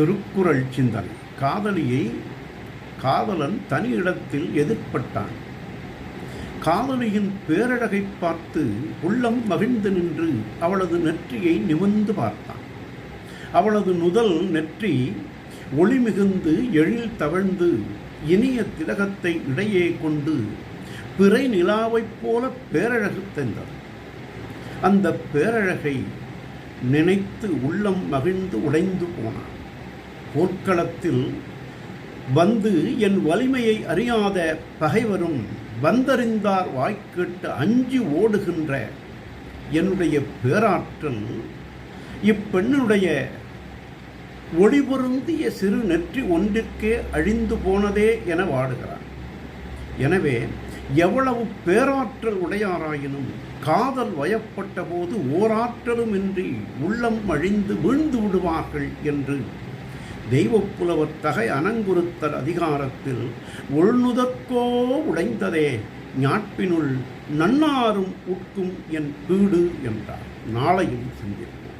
திருக்குறள் சிந்தனை. காதலியை காதலன் தனி இடத்தில் எதிர்ப்பட்டான். காதலியின் பேரழகை பார்த்து உள்ளம் மகிழ்ந்து நின்று அவளது நெற்றியை நிமிர்ந்து பார்த்தான். அவளது நுதல் நெற்றி ஒளி மிகுந்து எழில் தவழ்ந்து இனிய திலகத்தை இடையே கொண்டு பிறை நிலாவைப் போல பேரழகு தந்தது. அந்த பேரழகை நினைத்து உள்ளம் மகிழ்ந்து உடைந்து போனான். போர்க்களத்தில் வந்து என் வலிமையை அறியாத பகைவரும் வந்தறிந்தார் வாய்க்கேட்டு அஞ்சு ஓடுகின்ற என்னுடைய பேராற்றல் இப்பெண்ணுடைய ஒளிபொருந்திய சிறு நெற்றி ஒன்றிற்கே அழிந்து போனதே என வாடுகிறார். எனவே எவ்வளவு பேராற்றல் உடையாராயினும் காதல் வயப்பட்ட போது ஓராற்றலுமின்றி உள்ளம் அழிந்து வீழ்ந்து விடுவார்கள் என்று தெய்வப்புலவர் தகை அனங்குறுத்தல் அதிகாரத்தில் உள்நுதற்கோ உடைந்ததே ஞாட்பினுள் நன்னாரும் உட்கும் என் வீடு என்றார். நாளையும் சிந்திப்போம்